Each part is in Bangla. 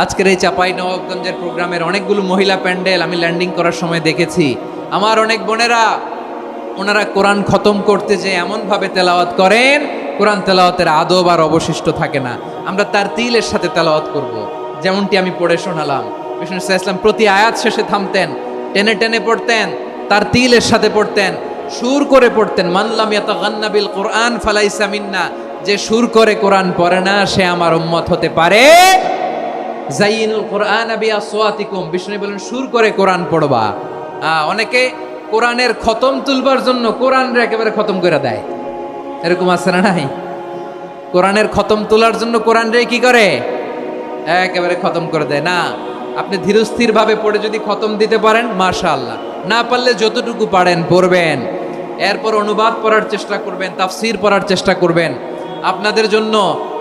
আজকের এই চাপাই নবাবগঞ্জের প্রোগ্রামের অনেকগুলো মহিলা প্যান্ডেল আমি ল্যান্ডিং করার সময় দেখেছি। আমার অনেক বোনেরা, ওনারা কোরআন খতম করতে যে এমনভাবে তেলাওয়াত করেন, কোরআন তেলাওয়াতের আদব আর অবশিষ্ট থাকে না। আমরা তার তিলের সাথে তেলাওয়াত করব। যেমনটি আমি পড়ে শোনালাম। বিষ্ণু ইসলাম প্রতি আয়াত শেষে থামতেন, টেনে টেনে পড়তেন, তার তিলের সাথে পড়তেন, সুর করে পড়তেন মানলাম ইয়াতাগান্না বিল কোরআন ফালাইসা মিন্না যে সুর করে কোরআন পড়ে না, সে আমার উম্মত হতে পারে জাইনুল কোরআন আবি আসওয়াতিকুম বিষ্ণু বলেন, সুর করে কোরআন পড়বা। অনেকে কোরআনের খতম তুলবার জন্য কোরআন একেবারে খতম করে দেয়। এরকম আছে না নাই? কোরআনের খতম তোলার জন্য কোরআন রে কি করে? একেবারে খতম করে দেয়। না, আপনি ধীরস্থির ভাবে পড়ে যদি খতম দিতে পারেন, মাশাআল্লাহ। না পারলে যতটুকু পারেন, পড়বেন। এরপর অনুবাদ পড়ার চেষ্টা করবেন, তাফসির পড়ার চেষ্টা করবেন। আপনাদের জন্য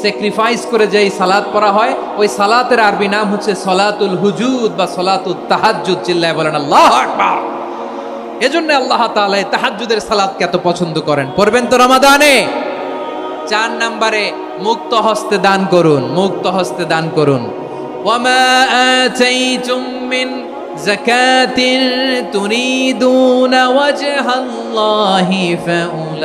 স্যাক্রিফাইস করে যেই সালাত পড়া হয়, ওই সালাতের আরবি নাম হচ্ছে সলাতুল হুজুদ বা সলাতুল তাহাজ্জুদ, চিল্লায় বলেন, আল্লাহ এজন্য আল্লাহ তাআলা এই তাহাজ্জুদের সালাতকে এত পছন্দ করেন। পড়বেন তো রমাদানে? চার নম্বরে, মুক্ত হস্তে দান করুন, মুক্ত হস্তে দান করুন। ওয়ামা ওয়াজহাল্লাহি মুদঈফুন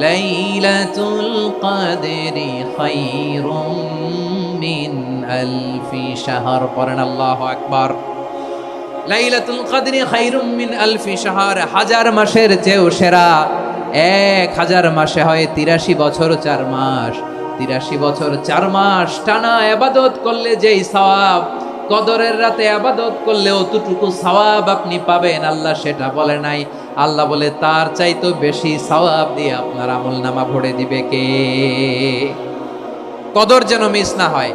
লাইলাতুল কাদেরি খায়রুম মিন আলফি শাহর পড়েন আল্লাহু আকবার লাইলাতুল কাদরি খায়রুম মিন আলফি শাহর হাজার মাসের চেয়েও সেরা এক হাজার মাসে হয় তিরাশি বছর চার মাস তিরাশি বছর চার মাস টানা আবাদত করলে যেই সওয়াব কদরের রাতে আবাদত করলে অতটুকু সওয়াব আপনি পাবেন আল্লাহ সেটা বলে নাই আল্লাহ বলে, তার চাইতো বেশি সওয়াব দিয়ে আপনার আমল নামা ভরে দিবে কে? কদর যেন মিস না হয়।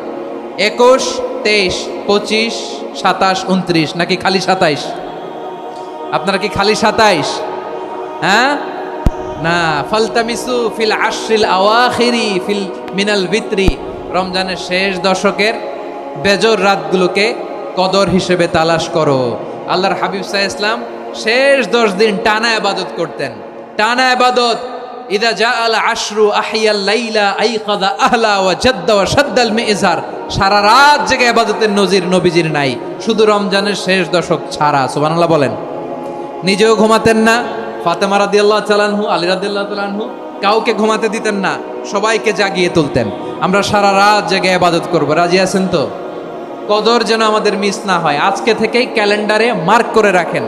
একুশ, তেইশ, পঁচিশ, সাতাশ উনত্রিশ নাকি খালি সাতাইশ? আপনারা কি খালি সাতাইশ? হ্যাঁ? না, ফালতামিসু ফিল আশ্রিল আওয়াখিরি ফিল মিনাল ভিত্রি রমজানের শেষ দশকের বেজর রাতগুলোকে কদর হিসেবে তালাশ করো। আল্লাহর হাবিব সাহ ইসলাম শেষ দশ দিন টানা আবাদত করতেন। টানা আবাদত, ইদা জা আল আশরু আহিয়াল লাইলা আইকাদা আহলা ওয়া জাদ্দা ওয়া শাদ্দাল মিজার। সারা রাত জেগে আবাদতের নজির নবীজির নাই। শুধু রমজানের শেষ দশক ছাড়া, সুবহানাল্লাহ বলেন। নিজেও ঘুমাতেন না। ফাতেমা রাদিয়াল্লাহু তাআলাহু আলী রাদিয়াল্লাহু তাআলাহু কাউকে ঘুমাতে দিতেন না। সবাইকে জাগিয়ে তুলতেন। আমরা সারা রাত জেগে আবাদত করব। রাজি আছেন তো? কদর যেন আমাদের মিস না হয়। আজকে থেকেই ক্যালেন্ডারে মার্ক করে রাখেন।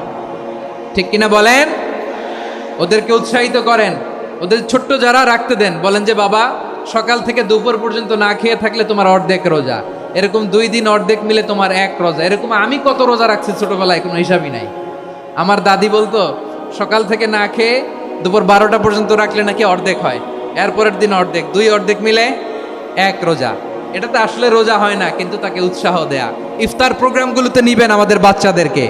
ঠিক কিনা বলেন? ওদেরকে উৎসাহিত করেন। ওদের ছোট্ট যারা রাখতে দেন। বলেন যে, বাবা, সকাল থেকে দুপুর পর্যন্ত না খেয়ে থাকলে তোমার অর্ধেক রোজা। এরকম দুই দিন অর্ধেক মিলে তোমার এক রোজা। এরকম আমি কত রোজা রাখছি ছোটবেলায়, কোনো হিসাবই নাই। আমার দাদি বলতো, সকাল থেকে না খেয়ে দুপুর বারোটা পর্যন্ত রাখলে নাকি অর্ধেক হয়। এরপরের দিন অর্ধেক, দুই অর্ধেক মিলে এক রোজা। এটা তো আসলে রোজা হয় না, কিন্তু তাকে উৎসাহ দেয়া। ইফতার প্রোগ্রামগুলোতে নিবেন আমাদের বাচ্চাদেরকে।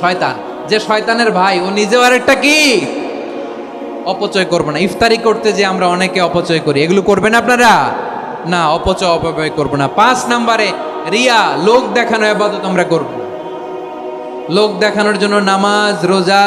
শয়তান। যে শয়তানের ভাই, ও নিজেও আরেকটা কি? অপচয় করব না। ইফতারি করতে যে আমরা অনেকে অপচয় করি, এগুলো করবেন আপনারা? না, অপচয়, অপব্যয় করব না। পাঁচ নাম্বারে, রিয়া, লোক দেখানো আবাদত আমরা করব। লোক দেখানোর জন্য নামাজ, রোজা